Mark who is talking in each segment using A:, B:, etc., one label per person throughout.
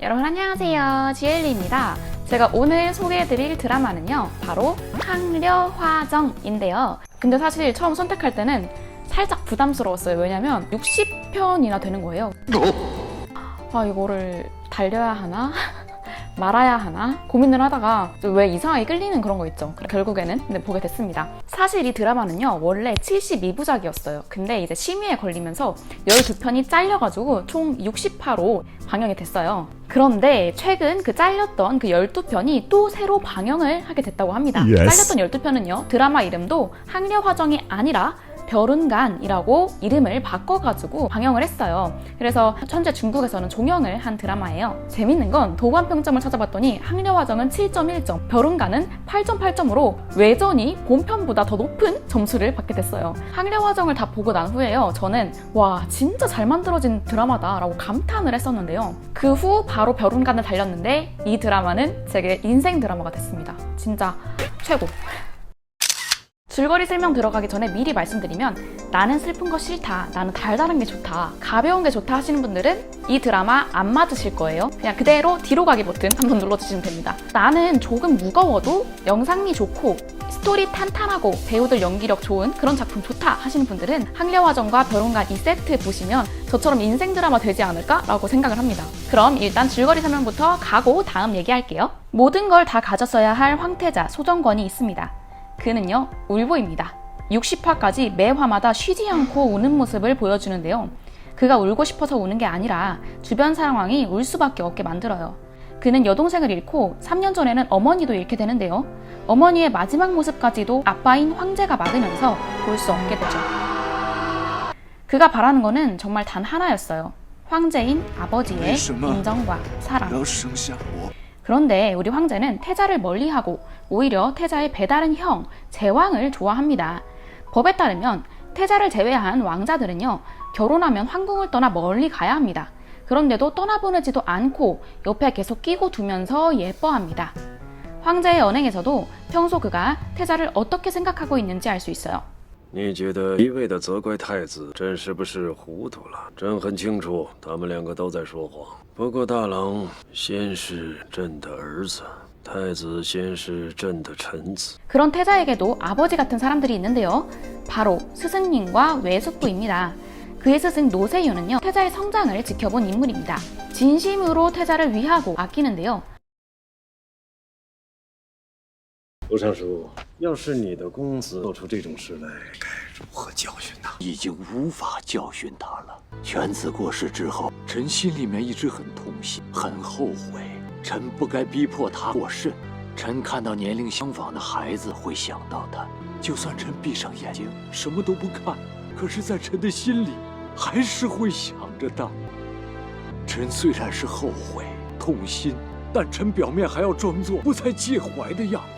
A: 여러분 안녕하세요. 지엘리입니다. 제가 오늘 소개해드릴 드라마는요. 바로 항려화정인데요. 근데 사실 처음 선택할 때는 살짝 부담스러웠어요. 왜냐면 60편이나 되는 거예요. 아 이거를 달려야 하나? 말아야 하나? 고민을 하다가 왜 이상하게 끌리는 그런 거 있죠. 결국에는 근데 보게 됐습니다. 사실 이 드라마는요, 원래 72부작이었어요. 근데 이제 심의에 걸리면서 12편이 잘려가지고 총 60화로 방영이 됐어요. 그런데 최근 그 잘렸던 그 12편이 또 새로 방영을 하게 됐다고 합니다.
B: Yes.
A: 잘렸던 12편은요, 드라마 이름도 항려 화정이 아니라 별운간이라고 이름을 바꿔가지고 방영을 했어요. 그래서 현재 중국에서는 종영을 한 드라마예요. 재밌는 건 도관 평점을 찾아봤더니 항려화정은 7.1점, 별운간은 8.8점으로 외전이 본편보다 더 높은 점수를 받게 됐어요. 항려화정을 다 보고 난 후에요. 저는 와 진짜 잘 만들어진 드라마다라고 감탄을 했었는데요. 그 후 바로 별운간을 달렸는데 이 드라마는 제게 인생 드라마가 됐습니다. 진짜 최고. 줄거리 설명 들어가기 전에 미리 말씀드리면 나는 슬픈 거 싫다, 나는 달달한 게 좋다, 가벼운 게 좋다 하시는 분들은 이 드라마 안 맞으실 거예요. 그냥 그대로 뒤로 가기 버튼 한번 눌러주시면 됩니다. 나는 조금 무거워도 영상미 좋고 스토리 탄탄하고 배우들 연기력 좋은 그런 작품 좋다 하시는 분들은 항려화정과 별운간 이 세트 보시면 저처럼 인생 드라마 되지 않을까라고 생각을 합니다. 그럼 일단 줄거리 설명부터 가고 다음 얘기할게요. 모든 걸 다 가졌어야 할 황태자 소정권이 있습니다. 그는요, 울보입니다. 60화까지 매 화마다 쉬지 않고 우는 모습을 보여주는데요. 그가 울고 싶어서 우는 게 아니라 주변 상황이 울 수밖에 없게 만들어요. 그는 여동생을 잃고 3년 전에는 어머니도 잃게 되는데요. 어머니의 마지막 모습까지도 아빠인 황제가 막으면서 볼 수 없게 되죠. 그가 바라는 거는 정말 단 하나였어요. 황제인 아버지의 인정과 사랑. 그런데 우리 황제는 태자를 멀리하고 오히려 태자의 배다른 형, 제왕을 좋아합니다. 법에 따르면 태자를 제외한 왕자들은요, 결혼하면 황궁을 떠나 멀리 가야 합니다. 그런데도 떠나보내지도 않고 옆에 계속 끼고 두면서 예뻐합니다. 황제의 언행에서도 평소 그가 태자를 어떻게 생각하고 있는지 알 수 있어요.
C: 你觉得一味的责怪太子，朕是不是糊涂了？朕很清楚，他们两个都在说谎。不过大郎先是朕的儿子，太子先是朕的臣子。
A: 그런 태자에게도 아버지 같은 사람들이 있는데요. 바로 스승님과 외숙부입니다. 그의 스승 노세유는요, 태자의 성장을 지켜본 인물입니다. 진심으로 태자를 위하고 아끼는데요.
C: 陆尚书，要是你的公子做出这种事来，该
B: 如何教训他？
D: 已经无法教训他了。犬子过世之后，臣心里面一直很痛心，很后悔。臣不该逼迫他过甚。臣看到年龄相仿的孩子，会想到他。就算臣闭上眼睛，什么都不看，可是，在臣的心里，还是会想着他。臣虽然是后悔、痛心，但臣表面还要装作不再介怀的样子。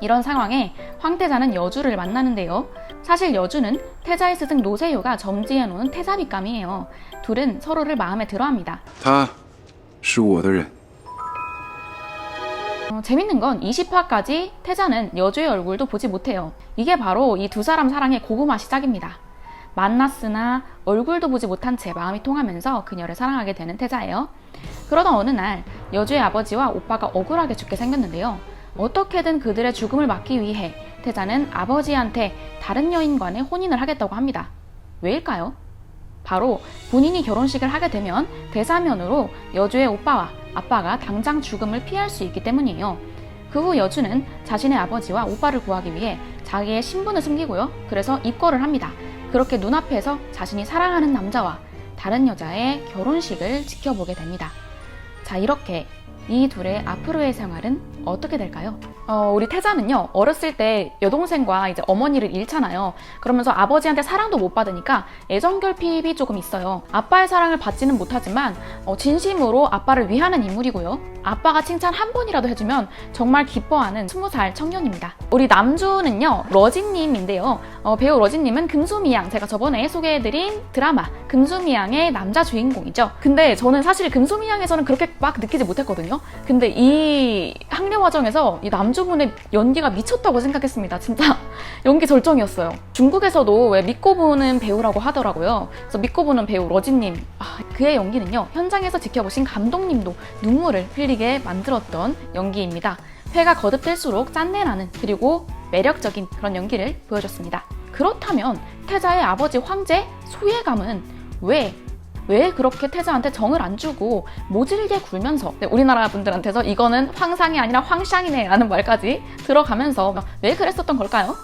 A: 이런 상황에 황태자는 여주를 만나는데요. 사실 여주는 태자의 스승 노세요가 점지해 놓은 태자빗감이에요. 둘은 서로를 마음에 들어합니다.
B: 他是我的人，
A: 어, 재밌는 건 20화까지 태자는 여주의 얼굴도 보지 못해요. 이게 바로 이 두 사람 사랑의 고구마 시작입니다. 만났으나 얼굴도 보지 못한 채 마음이 통하면서 그녀를 사랑하게 되는 태자예요. 그러던 어느 날 여주의 아버지와 오빠가 억울하게 죽게 생겼는데요. 어떻게든 그들의 죽음을 막기 위해 태자는 아버지한테 다른 여인과의 혼인을 하겠다고 합니다. 왜일까요? 바로 본인이 결혼식을 하게 되면 대사면으로 여주의 오빠와 아빠가 당장 죽음을 피할 수 있기 때문이에요. 그 후 여주는 자신의 아버지와 오빠를 구하기 위해 자기의 신분을 숨기고요. 그래서 입거를 합니다. 그렇게 눈앞에서 자신이 사랑하는 남자와 다른 여자의 결혼식을 지켜보게 됩니다. 자, 이렇게 이 둘의 앞으로의 생활은 어떻게 될까요? 어, 우리 태자는요, 어렸을 때 여동생과 이제 어머니를 잃잖아요. 그러면서 아버지한테 사랑도 못 받으니까 애정결핍이 조금 있어요. 아빠의 사랑을 받지는 못하지만, 어, 진심으로 아빠를 위하는 인물이고요. 아빠가 칭찬 한 번이라도 해주면 정말 기뻐하는 20살 청년입니다. 우리 남주는요, 러진님인데요. 어, 배우 러진님은 금수미양, 제가 저번에 소개해드린 드라마 금수미양의 남자 주인공이죠. 근데 저는 사실 금수미양에서는 그렇게 막 느끼지 못했거든요. 근데 이 학녀화정에서 이 남주분의 연기가 미쳤다고 생각했습니다. 진짜 연기 절정이었어요. 중국에서도 왜 믿고 보는 배우라고 하더라고요. 그래서 믿고 보는 배우 러진님, 아, 그의 연기는요, 현장에서 지켜보신 감독님도 눈물을 흘리게 만들었던 연기입니다. 회가 거듭될수록 짠내나는 그리고 매력적인 그런 연기를 보여줬습니다. 그렇다면 태자의 아버지 황제 소예감은 왜, 왜 그렇게 태자한테 정을 안 주고 모질게 굴면서 네, 우리나라 분들한테서 이거는 황상이 아니라 황샹이네 라는 말까지 들어가면서 왜 그랬었던 걸까요?